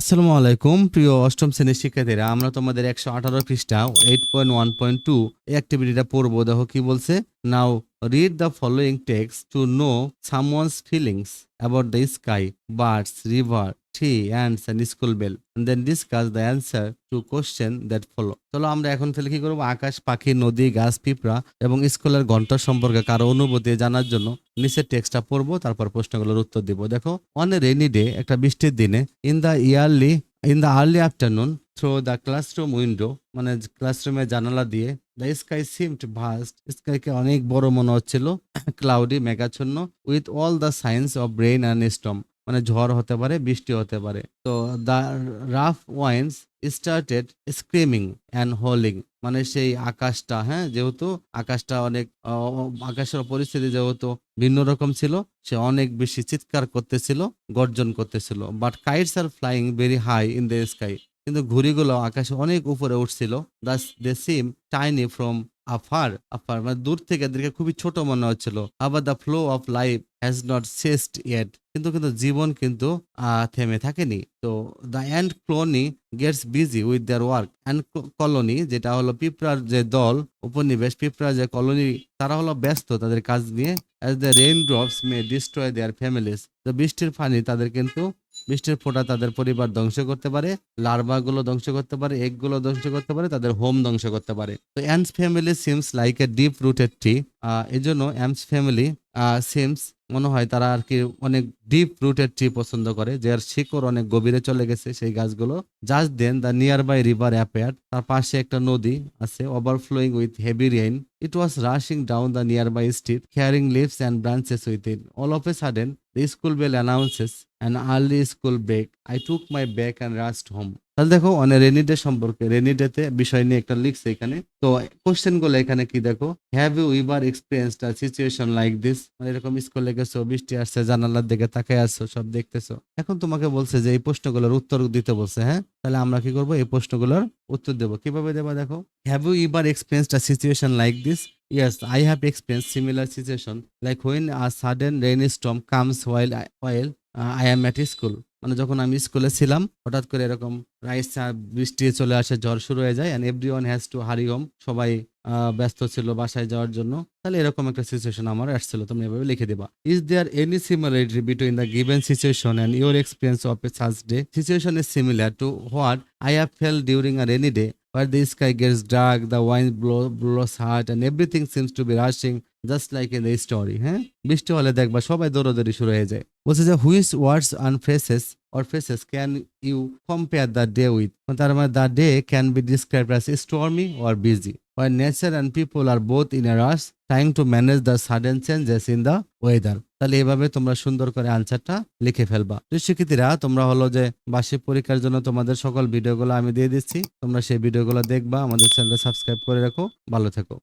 আসসালামু আলাইকুম, প্রিয় অষ্টম শ্রেণির শিক্ষার্থীরা। আমরা তোমাদের একশো আঠারো পৃষ্ঠা eight point one point two অ্যাক্টিভিটিটা পড়ব। দেখো কি বলছে? Now read the following text to know someone's feelings about the sky birds river tree ants and school bell then discuss the answer to question that follow চলো আমরা এখন তাহলে কি করব? আকাশ, পাখি, নদী, গাছ, পিঁপড়া এবং স্কুলের ঘণ্টা সম্পর্কে কারও অনুভূতি জানার জন্য নিচের টেক্সটটা পড়ব, তারপর প্রশ্নগুলোর উত্তর দিব। দেখো অন এ রেনি ডে একটা বৃষ্টির দিনে in the early in the early afternoon through the classroom window মানে ক্লাসরুমের জানালা দিয়ে দ্য স্কাই সিমড ভাস্ট স্কাইকে অনেক বড় মনে হচ্ছিল ক্লাউডি মেঘাচ্ছন্ন with all the signs of rain and storm মানে ঝড় হতে পারে, বৃষ্টি হতে পারে। তো the rough winds started screaming and howling মানে সেই আকাশটা হ্যাঁ যেহেতু আকাশটা অনেক আকাশের পরিস্থিতি যেহেতু ভিন্ন রকম ছিল, সে অনেক বেশি চিৎকার করতেছিল, গর্জন করতেছিল। But kites are flying very high in the sky কিন্তু ঘুড়িগুলো আকাশে অনেক উপরে উঠছিল। Thus they seem tiny from afar afar মানে দূর থেকে এদেরকে খুবই ছোট মনে হচ্ছিল। আবার the flow of life has not ceased yet কিন্তু কিন্তু জীবন কিন্তু থেমে থাকেনি। তো the ant colony gets busy with their work and colony যেটা হলো পিঁপড়ার যে দল, উপনিবেশ, পিঁপড়ার যে কলোনি তারা হলো ব্যস্ত তাদের কাজ নিয়ে। As the raindrops may destroy their families তো বৃষ্টির পানি তাদের কিন্তু বৃষ্টির ফোঁটা তাদের পরিবার ধ্বংস করতে পারে, লার্ভাগুলো ধ্বংস করতে পারে এগগুলো ধ্বংস করতে পারে, তাদের হোম ধ্বংস করতে পারে। তো ants family seems like a deep rooted tree এই জন্য অ্যামস ফ্যামিলি সিমস মনে হয় তারা আর কি অনেক ডিপ রুটেড ট্রি পছন্দ করে। যার শিকড় অনেক গভীরে চলে গেছে, সেই গাছগুলো just then the nearby river appear তার পাশে একটা নদী আছে overflowing with heavy rain it was rushing down the nearby street carrying leaves and branches with it all of a sudden the school bell announces an early school break I took my bag and rushed home তাহলে দেখো অনেক rainy day সম্পর্কে rainy ডেতে বিষয় নিয়ে একটা লিখছে এখানে। তো কোশ্চেনগুলো এখানে কি দেখো? Have you ever experienced a situation like this মানে এরকম স্কুলে গেছো, বৃষ্টি আসছে, জানালার দিকে তাকায় আসছো সব দেখতেছো। এখন তোমাকে বলছে যে এই প্রশ্নগুলোর উত্তর দিতে বলছে হ্যাঁ? তাহলে আমরা কি করব? এই প্রশ্নগুলোর উত্তর দেবো। কীভাবে দেবো দেখো? Have you ever experience a situation like this yes I have experience similar situation like when a sudden rain storm comes while well I am at school মানে যখন আমি স্কুলে ছিলাম, হঠাৎ করে এরকম রাইস বৃষ্টি চলে আসে, জ্বর শুরু হয়ে যায় and everyone has to hurry home সবাই ব্যস্ত ছিল বাসায় যাওয়ার জন্য। তাহলে এরকম একটা সিচুয়েশন আমার আসছিল তুমি এভাবে লিখে দেবা। Is there any similarity between the given situation and your experience of a search day situation is similar to what I have felt during a any day where the sky gets dark, the wind blow, blows hard, and everything seems to be rushing just like in the story. হ্যাঁ বৃষ্টি হলে দেখবা সবাই দৌড়াদৌড়ি শুরু হয়ে যায়। বলছে যে which words and phrases or phrases can you compare the day with তার মানে the day can be describe as stormy or busy where nature and people are both in a rush, trying to manage the sudden changes in the weather. তাহলে এভাবে তোমরা সুন্দর করে আনসারটা লিখে ফেলবা। তো শিক্ষার্থীরা, তোমরা হলো যে বার্ষিক পরীক্ষার জন্য তোমাদের সকল ভিডিওগুলো আমি দিয়ে দিচ্ছি। তোমরা সেই ভিডিওগুলো দেখবা, আমাদের চ্যানেলটা সাবস্ক্রাইব করে রাখো। ভালো থেকো।